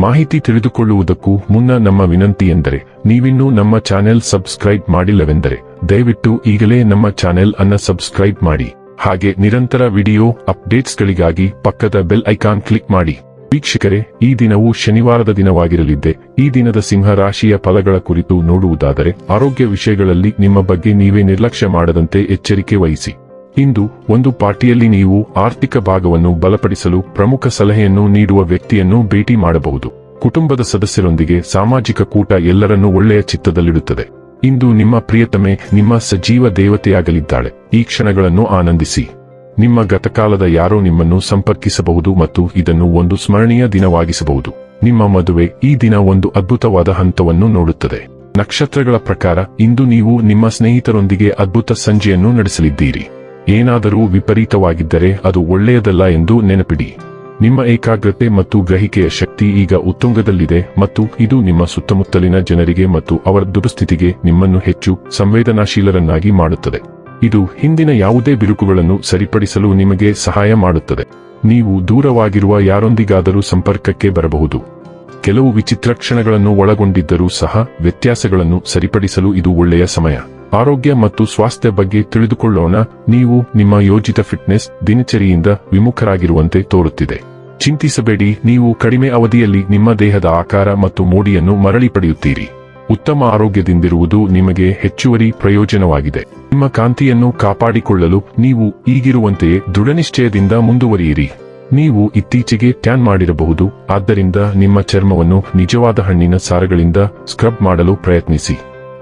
ಮಾಹಿತಿ ತಿಳಿದುಕೊಳ್ಳುವುದಕ್ಕೂ ಮುನ್ನ ನಮ್ಮ ವಿನಂತಿ ಎಂದರೆ, ನೀವಿನ್ನೂ ನಮ್ಮ ಚಾನೆಲ್ ಸಬ್ಸ್ಕ್ರೈಬ್ ಮಾಡಿಲ್ಲವೆಂದರೆ, ದಯವಿಟ್ಟು ಈಗಲೇ ನಮ್ಮ ಚಾನೆಲ್ ಅನ್ನ ಸಬ್ಸ್ಕ್ರೈಬ್ ಮಾಡಿ. ಹಾಗೆ ನಿರಂತರ ವಿಡಿಯೋ ಅಪ್ಡೇಟ್ಸ್ಗಳಿಗಾಗಿ ಪಕ್ಕದ ಬೆಲ್ ಐಕಾನ್ ಕ್ಲಿಕ್ ಮಾಡಿ. ವೀಕ್ಷಕರೇ, ಈ ದಿನವು ಶನಿವಾರದ ದಿನವಾಗಿರಲಿದ್ದೆ. ಈ ದಿನದ ಸಿಂಹ ರಾಶಿಯ ಫಲಗಳ ಕುರಿತು ನೋಡುವುದಾದರೆ, ಆರೋಗ್ಯ ವಿಷಯಗಳಲ್ಲಿ ನಿಮ್ಮ ಬಗ್ಗೆ ನೀವೇ ನಿರ್ಲಕ್ಷ್ಯ ಮಾಡದಂತೆ ಎಚ್ಚರಿಕೆ ವಹಿಸಿ. ಇಂದು ಒಂದು ಪಾರ್ಟಿಯಲ್ಲಿ ನೀವು ಆರ್ಥಿಕ ಭಾಗವನ್ನು ಬಲಪಡಿಸಲು ಪ್ರಮುಖ ಸಲಹೆಯನ್ನು ನೀಡುವ ವ್ಯಕ್ತಿಯನ್ನು ಭೇಟಿ ಮಾಡಬಹುದು. ಕುಟುಂಬದ ಸದಸ್ಯರೊಂದಿಗೆ ಸಾಮಾಜಿಕ ಕೂಟ ಎಲ್ಲರನ್ನೂ ಒಳ್ಳೆಯ ಚಿತ್ತದಲ್ಲಿಡುತ್ತದೆ. ಇಂದು ನಿಮ್ಮ ಪ್ರಿಯತಮೆ, ನಿಮ್ಮ ಸಜೀವ ದೇವತೆಯಾಗಲಿದ್ದಾಳೆ. ಈ ಕ್ಷಣಗಳನ್ನು ಆನಂದಿಸಿ. ನಿಮ್ಮ ಗತಕಾಲದ ಯಾರೋ ನಿಮ್ಮನ್ನು ಸಂಪರ್ಕಿಸಬಹುದು ಮತ್ತು ಇದನ್ನು ಒಂದು ಸ್ಮರಣೀಯ ದಿನವಾಗಿಸಬಹುದು. ನಿಮ್ಮ ಮದುವೆ ಈ ದಿನ ಒಂದು ಅದ್ಭುತವಾದ ಹಂತವನ್ನು ನೋಡುತ್ತದೆ. ನಕ್ಷತ್ರಗಳ ಪ್ರಕಾರ ಇಂದು ನೀವು ನಿಮ್ಮ ಸ್ನೇಹಿತರೊಂದಿಗೆ ಅದ್ಭುತ ಸಂಜೆಯನ್ನು ನಡೆಸಲಿದ್ದೀರಿ. ಏನಾದರೂ ವಿಪರೀತವಾಗಿದ್ದರೆ ಅದು ಒಳ್ಳೆಯದಲ್ಲ ಎಂದು ನೆನಪಿಡಿ. ನಿಮ್ಮ ಏಕಾಗ್ರತೆ ಮತ್ತು ಗ್ರಹಿಕೆಯ ಶಕ್ತಿ ಈಗ ಉತ್ತುಂಗದಲ್ಲಿದೆ ಮತ್ತು ಇದು ನಿಮ್ಮ ಸುತ್ತಮುತ್ತಲಿನ ಜನರಿಗೆ ಮತ್ತು ಅವರ ದುರಸ್ಥಿತಿಗೆ ನಿಮ್ಮನ್ನು ಹೆಚ್ಚು ಸಂವೇದನಾಶೀಲರನ್ನಾಗಿ ಮಾಡುತ್ತದೆ. ಇದು ಹಿಂದಿನ ಯಾವುದೇ ಬಿರುಕುಗಳನ್ನು ಸರಿಪಡಿಸಲು ನಿಮಗೆ ಸಹಾಯ ಮಾಡುತ್ತದೆ. ನೀವು ದೂರವಾಗಿರುವ ಯಾರೊಂದಿಗಾದರೂ ಸಂಪರ್ಕಕ್ಕೆ ಬರಬಹುದು. ಕೆಲವು ವಿಚಿತ್ರ ಕ್ಷಣಗಳನ್ನು ಒಳಗೊಂಡಿದ್ದರೂ ಸಹ ವ್ಯತ್ಯಾಸಗಳನ್ನು ಸರಿಪಡಿಸಲು ಇದು ಒಳ್ಳೆಯ ಸಮಯ. ಆರೋಗ್ಯ ಮತ್ತು ಸ್ವಾಸ್ಥ್ಯ ಬಗ್ಗೆ ತಿಳಿದುಕೊಳ್ಳೋಣ. ನೀವು ನಿಮ್ಮ ಯೋಜಿತ ಫಿಟ್ನೆಸ್ ದಿನಚರಿಯಿಂದ ವಿಮುಖರಾಗಿರುವಂತೆ ತೋರುತ್ತಿದೆ. ಚಿಂತಿಸಬೇಡಿ, ನೀವು ಕಡಿಮೆ ಅವಧಿಯಲ್ಲಿ ನಿಮ್ಮ ದೇಹದ ಆಕಾರ ಮತ್ತು ಮೋಡಿಯನ್ನು ಮರಳಿ ಪಡೆಯುತ್ತೀರಿ. ಉತ್ತಮ ಆರೋಗ್ಯದಿಂದಿರುವುದು ನಿಮಗೆ ಹೆಚ್ಚುವರಿ ಪ್ರಯೋಜನವಾಗಿದೆ. ನಿಮ್ಮ ಕಾಂತಿಯನ್ನು ಕಾಪಾಡಿಕೊಳ್ಳಲು ನೀವು ಈಗಿರುವಂತೆಯೇ ದೃಢನಿಶ್ಚಯದಿಂದ ಮುಂದುವರಿಯಿರಿ. ನೀವು ಇತ್ತೀಚೆಗೆ ಟ್ಯಾನ್ ಮಾಡಿರಬಹುದು, ಆದ್ದರಿಂದ ನಿಮ್ಮ ಚರ್ಮವನ್ನು ನಿಜವಾದ ಹಣ್ಣಿನ ಸಾರಗಳಿಂದ ಸ್ಕ್ರಬ್ ಮಾಡಲು ಪ್ರಯತ್ನಿಸಿ.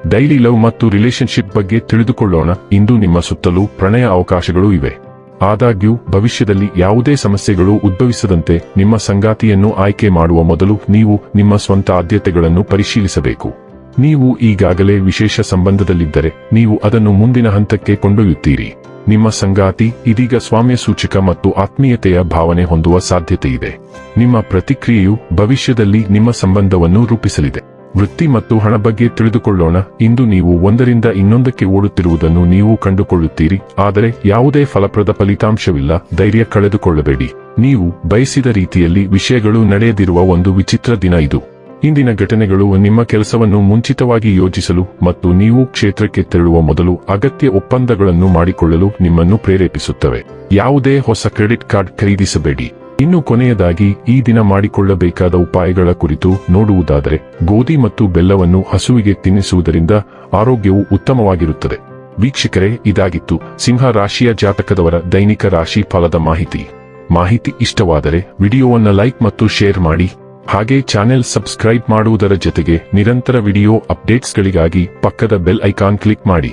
ಡೈಲಿ ಲವ್ ಮತ್ತು ರಿಲೇಶನ್ಶಿಪ್ ಬಗ್ಗೆ ತಿಳಿದುಕೊಳ್ಳೋಣ. ಇಂದು ನಿಮ್ಮ ಸುತ್ತಲೂ ಪ್ರಣಯ ಅವಕಾಶಗಳು ಇವೆ. ಆದಾಗ್ಯೂ, ಭವಿಷ್ಯದಲ್ಲಿ ಯಾವುದೇ ಸಮಸ್ಯೆಗಳು ಉದ್ಭವಿಸದಂತೆ ನಿಮ್ಮ ಸಂಗಾತಿಯನ್ನು ಆಯ್ಕೆ ಮಾಡುವ ಮೊದಲು ನೀವು ನಿಮ್ಮ ಸ್ವಂತ ಆದ್ಯತೆಗಳನ್ನು ಪರಿಶೀಲಿಸಬೇಕು. ನೀವು ಈಗಾಗಲೇ ವಿಶೇಷ ಸಂಬಂಧದಲ್ಲಿದ್ದರೆ, ನೀವು ಅದನ್ನು ಮುಂದಿನ ಹಂತಕ್ಕೆ ಕೊಂಡೊಯ್ಯುತ್ತೀರಿ. ನಿಮ್ಮ ಸಂಗಾತಿ ಇದೀಗ ಸ್ವಾಮ್ಯ ಸೂಚಕ ಮತ್ತು ಆತ್ಮೀಯತೆಯ ಭಾವನೆ ಹೊಂದುವ ಸಾಧ್ಯತೆಯಿದೆ. ನಿಮ್ಮ ಪ್ರತಿಕ್ರಿಯೆಯು ಭವಿಷ್ಯದಲ್ಲಿ ನಿಮ್ಮ ಸಂಬಂಧವನ್ನು ರೂಪಿಸಲಿದೆ. ವೃತ್ತಿ ಮತ್ತು ಹಣ ಬಗ್ಗೆ ತಿಳಿದುಕೊಳ್ಳೋಣ. ಇಂದು ನೀವು ಒಂದರಿಂದ ಇನ್ನೊಂದಕ್ಕೆ ಓಡುತ್ತಿರುವುದನ್ನು ನೀವು ಕಂಡುಕೊಳ್ಳುತ್ತೀರಿ. ಆದರೆ ಯಾವುದೇ ಫಲಪ್ರದ ಫಲಿತಾಂಶವಿಲ್ಲ. ಧೈರ್ಯ ಕಳೆದುಕೊಳ್ಳಬೇಡಿ. ನೀವು ಬಯಸಿದ ರೀತಿಯಲ್ಲಿ ವಿಷಯಗಳು ನಡೆಯದಿರುವ ಒಂದು ವಿಚಿತ್ರ ದಿನ ಇದು. ಇಂದಿನ ಘಟನೆಗಳು ನಿಮ್ಮ ಕೆಲಸವನ್ನು ಮುಂಚಿತವಾಗಿ ಯೋಜಿಸಲು ಮತ್ತು ನೀವು ಕ್ಷೇತ್ರಕ್ಕೆ ತೆರಳುವ ಮೊದಲು ಅಗತ್ಯ ಒಪ್ಪಂದಗಳನ್ನು ಮಾಡಿಕೊಳ್ಳಲು ನಿಮ್ಮನ್ನು ಪ್ರೇರೇಪಿಸುತ್ತವೆ. ಯಾವುದೇ ಹೊಸ ಕ್ರೆಡಿಟ್ ಕಾರ್ಡ್ ಖರೀದಿಸಬೇಡಿ. ಇನ್ನು ಕೊನೆಯದಾಗಿ ಈ ದಿನ ಮಾಡಿಕೊಳ್ಳಬೇಕಾದ ಉಪಾಯಗಳ ಕುರಿತು ನೋಡುವುದಾದರೆ, ಗೋಧಿ ಮತ್ತು ಬೆಲ್ಲವನ್ನು ಹಸುವಿಗೆ ತಿನ್ನಿಸುವುದರಿಂದ ಆರೋಗ್ಯವು ಉತ್ತಮವಾಗಿರುತ್ತದೆ. ವೀಕ್ಷಕರೇ, ಇದಾಗಿತ್ತು ಸಿಂಹ ರಾಶಿಯ ಜಾತಕದವರ ದೈನಿಕ ರಾಶಿ ಫಲದ ಮಾಹಿತಿ. ಮಾಹಿತಿ ಇಷ್ಟವಾದರೆ ವಿಡಿಯೋವನ್ನು ಲೈಕ್ ಮತ್ತು ಶೇರ್ ಮಾಡಿ, ಹಾಗೆ ಚಾನೆಲ್ ಸಬ್ಸ್ಕ್ರೈಬ್ ಮಾಡುವುದರ ಜೊತೆಗೆ ನಿರಂತರ ವಿಡಿಯೋ ಅಪ್ಡೇಟ್ಸ್ಗಳಿಗಾಗಿ ಪಕ್ಕದ ಬೆಲ್ ಐಕಾನ್ ಕ್ಲಿಕ್ ಮಾಡಿ.